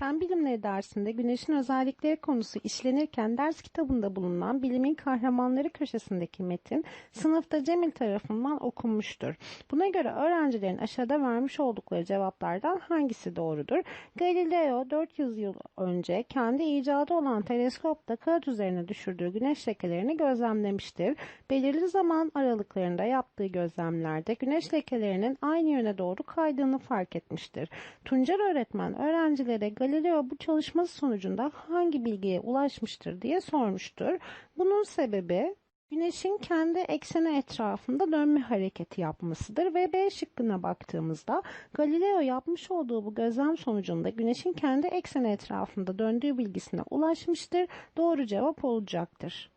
Dünya Bilimleri dersinde güneşin özellikleri konusu işlenirken ders kitabında bulunan bilimin kahramanları köşesindeki metin sınıfta Cemil tarafından okunmuştur. Buna göre öğrencilerin aşağıda vermiş oldukları cevaplardan hangisi doğrudur? Galileo 400 yıl önce kendi icadı olan teleskopta kağıt üzerine düşürdüğü güneş lekelerini gözlemlemiştir. Belirli zaman aralıklarında yaptığı gözlemlerde güneş lekelerinin aynı yöne doğru kaydığını fark etmiştir. Tuncer öğretmen öğrencilere Galileo bu çalışması sonucunda hangi bilgiye ulaşmıştır diye sormuştur. Bunun sebebi Güneşin kendi ekseni etrafında dönme hareketi yapmasıdır ve B şıkkına baktığımızda Galileo yapmış olduğu bu gözlem sonucunda Güneşin kendi ekseni etrafında döndüğü bilgisine ulaşmıştır. Doğru cevap olacaktır.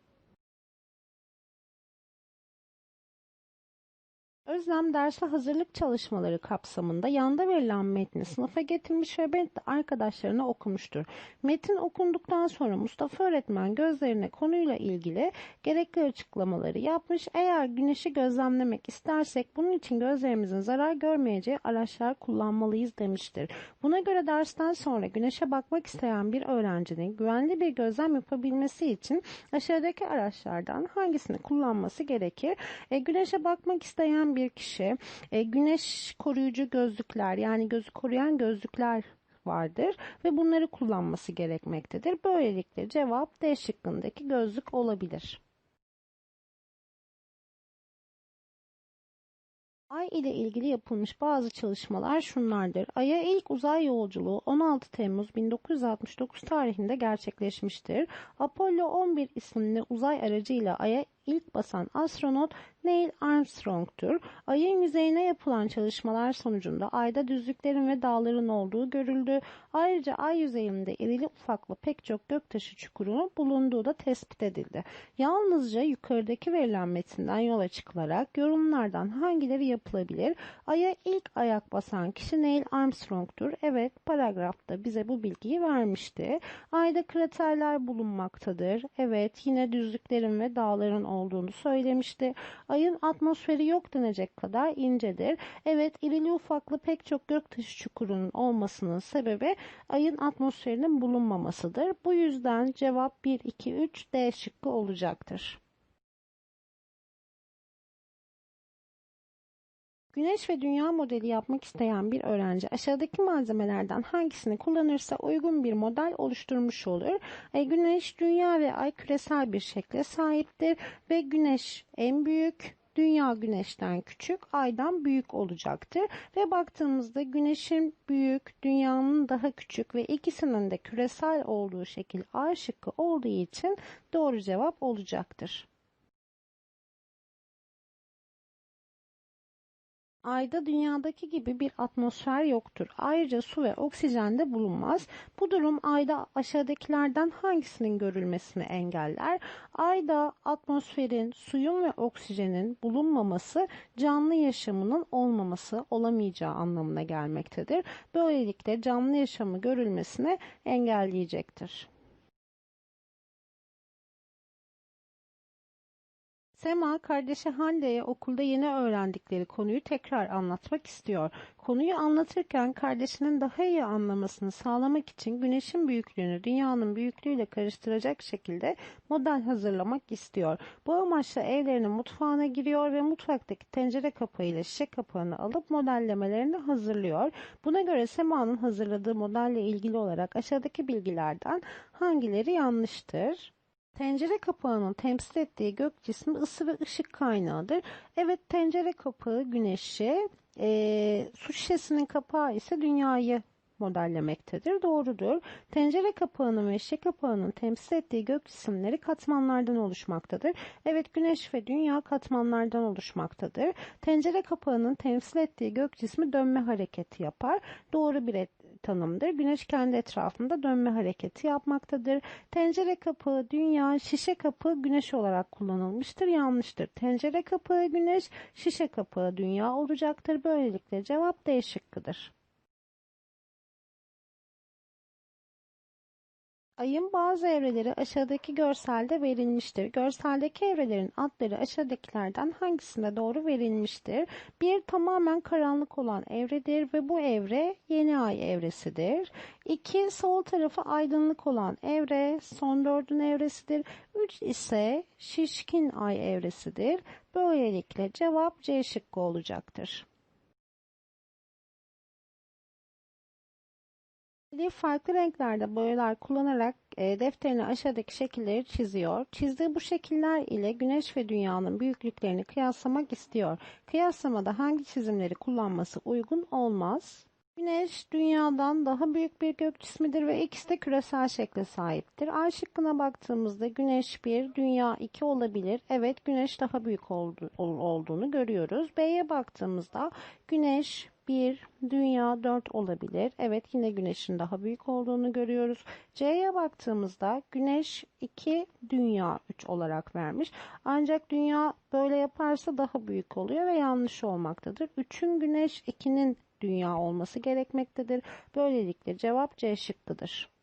Özlem derse hazırlık çalışmaları kapsamında yanda verilen metni sınıfa getirmiş ve ben arkadaşlarına okumuştur. Metin okunduktan sonra Mustafa öğretmen gözlerine konuyla ilgili gerekli açıklamaları yapmış. Eğer güneşi gözlemlemek istersek bunun için gözlerimizin zarar görmeyeceği araçlar kullanmalıyız demiştir. Buna göre dersten sonra güneşe bakmak isteyen bir öğrencinin güvenli bir gözlem yapabilmesi için aşağıdaki araçlardan hangisini kullanması gerekir? E, güneşe bakmak isteyen bir kişi e, güneş koruyucu gözlükler yani gözü koruyan gözlükler vardır ve bunları kullanması gerekmektedir. Böylelikle cevap D şıkkındaki gözlük olabilir. Ay ile ilgili yapılmış bazı çalışmalar şunlardır. Ay'a ilk uzay yolculuğu 16 Temmuz 1969 tarihinde gerçekleşmiştir. Apollo 11 isimli uzay aracıyla Ay'a ilk basan astronot Neil Armstrong'tur. Ayın yüzeyine yapılan çalışmalar sonucunda ayda düzlüklerin ve dağların olduğu görüldü. Ayrıca ay yüzeyinde irili ufaklı pek çok göktaşı çukuru bulunduğu da tespit edildi. Yalnızca yukarıdaki verilen metinden yola çıkılarak yorumlardan hangileri yapılabilir? Ay'a ilk ayak basan kişi Neil Armstrong'tur. Evet paragrafta bize bu bilgiyi vermişti. Ayda kraterler bulunmaktadır. Evet yine düzlüklerin ve dağların olduğunu söylemişti. Ayın atmosferi yok denecek kadar incedir. Evet irili ufaklı pek çok göktaşı çukurunun olmasının sebebi ayın atmosferinin bulunmamasıdır. Bu yüzden cevap 1, 2, 3 D şıkkı olacaktır. Güneş ve dünya modeli yapmak isteyen bir öğrenci aşağıdaki malzemelerden hangisini kullanırsa uygun bir model oluşturmuş olur. E, güneş, dünya ve ay küresel bir şekle sahiptir ve güneş en büyük, Dünya güneşten küçük, aydan büyük olacaktır. Ve baktığımızda güneşin büyük, dünyanın daha küçük ve ikisinin de küresel olduğu şekil A şıkkı olduğu için doğru cevap olacaktır. Ayda dünyadaki gibi bir atmosfer yoktur. Ayrıca su ve oksijen de bulunmaz. Bu durum ayda aşağıdakilerden hangisinin görülmesini engeller? Ayda atmosferin, suyun ve oksijenin bulunmaması canlı yaşamının olmaması olamayacağı anlamına gelmektedir. Böylelikle canlı yaşamı görülmesini engelleyecektir. Sema kardeşi Hande'ye okulda yeni öğrendikleri konuyu tekrar anlatmak istiyor. Konuyu anlatırken kardeşinin daha iyi anlamasını sağlamak için güneşin büyüklüğünü dünyanın büyüklüğüyle karıştıracak şekilde model hazırlamak istiyor. Bu amaçla evlerinin mutfağına giriyor ve mutfaktaki tencere kapağıyla şişe kapağını alıp modellemelerini hazırlıyor. Buna göre Sema'nın hazırladığı modelle ilgili olarak aşağıdaki bilgilerden hangileri yanlıştır? Tencere kapağının temsil ettiği gök cismi ısı ve ışık kaynağıdır. Evet tencere kapağı güneşi, e, su şişesinin kapağı ise dünyayı modellemektedir. Doğrudur. Tencere kapağının ve şişe kapağının temsil ettiği gök cisimleri katmanlardan oluşmaktadır. Evet güneş ve dünya katmanlardan oluşmaktadır. Tencere kapağının temsil ettiği gök cismi dönme hareketi yapar. Doğru bir tanımdır. Güneş kendi etrafında dönme hareketi yapmaktadır. Tencere kapağı dünya, şişe kapağı güneş olarak kullanılmıştır. Yanlıştır. Tencere kapağı güneş, şişe kapağı dünya olacaktır. Böylelikle cevap D şıkkıdır. Ayın bazı evreleri aşağıdaki görselde verilmiştir. Görseldeki evrelerin adları aşağıdakilerden hangisinde doğru verilmiştir? Bir tamamen karanlık olan evredir ve bu evre yeni ay evresidir. İki sol tarafı aydınlık olan evre son dördün evresidir. Üç ise şişkin ay evresidir. Böylelikle cevap C şıkkı olacaktır. Elif farklı renklerde boyalar kullanarak e, defterine aşağıdaki şekilleri çiziyor. Çizdiği bu şekiller ile güneş ve dünyanın büyüklüklerini kıyaslamak istiyor. Kıyaslamada hangi çizimleri kullanması uygun olmaz? Güneş dünyadan daha büyük bir gök cismidir ve ikisi de küresel şekle sahiptir. A şıkkına baktığımızda güneş 1, dünya 2 olabilir. Evet güneş daha büyük oldu, olduğunu görüyoruz. B'ye baktığımızda güneş 1, dünya 4 olabilir. Evet yine güneşin daha büyük olduğunu görüyoruz. C'ye baktığımızda güneş 2, dünya 3 olarak vermiş. Ancak dünya böyle yaparsa daha büyük oluyor ve yanlış olmaktadır. 3'ün güneş 2'nin dünya olması gerekmektedir. Böylelikle cevap C şıkkıdır.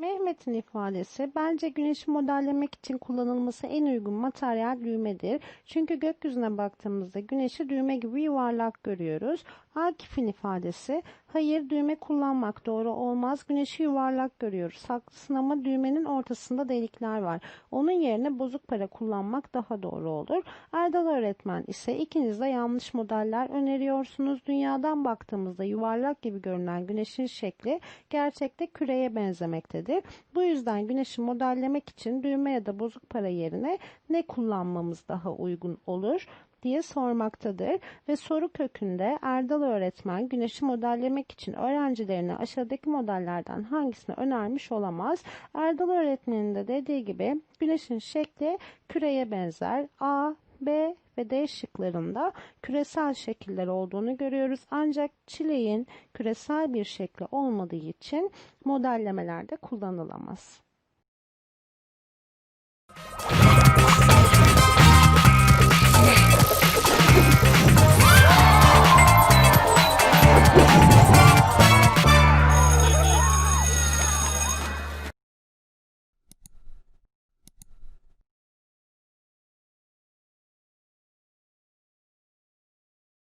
Mehmet'in ifadesi bence güneşi modellemek için kullanılması en uygun materyal düğmedir. Çünkü gökyüzüne baktığımızda güneşi düğme gibi yuvarlak görüyoruz. Akif'in ifadesi hayır düğme kullanmak doğru olmaz. Güneşi yuvarlak görüyoruz. Haklısın ama düğmenin ortasında delikler var. Onun yerine bozuk para kullanmak daha doğru olur. Erdal öğretmen ise ikiniz de yanlış modeller öneriyorsunuz. Dünyadan baktığımızda yuvarlak gibi görünen güneşin şekli gerçekte küreye benzemektedir. Bu yüzden güneşi modellemek için düğme ya da bozuk para yerine ne kullanmamız daha uygun olur? diye sormaktadır ve soru kökünde Erdal öğretmen güneşi modellemek için öğrencilerine aşağıdaki modellerden hangisini önermiş olamaz. Erdal öğretmenin de dediği gibi güneşin şekli küreye benzer. A, B ve D şıklarında küresel şekiller olduğunu görüyoruz. Ancak çileğin küresel bir şekli olmadığı için modellemelerde kullanılamaz.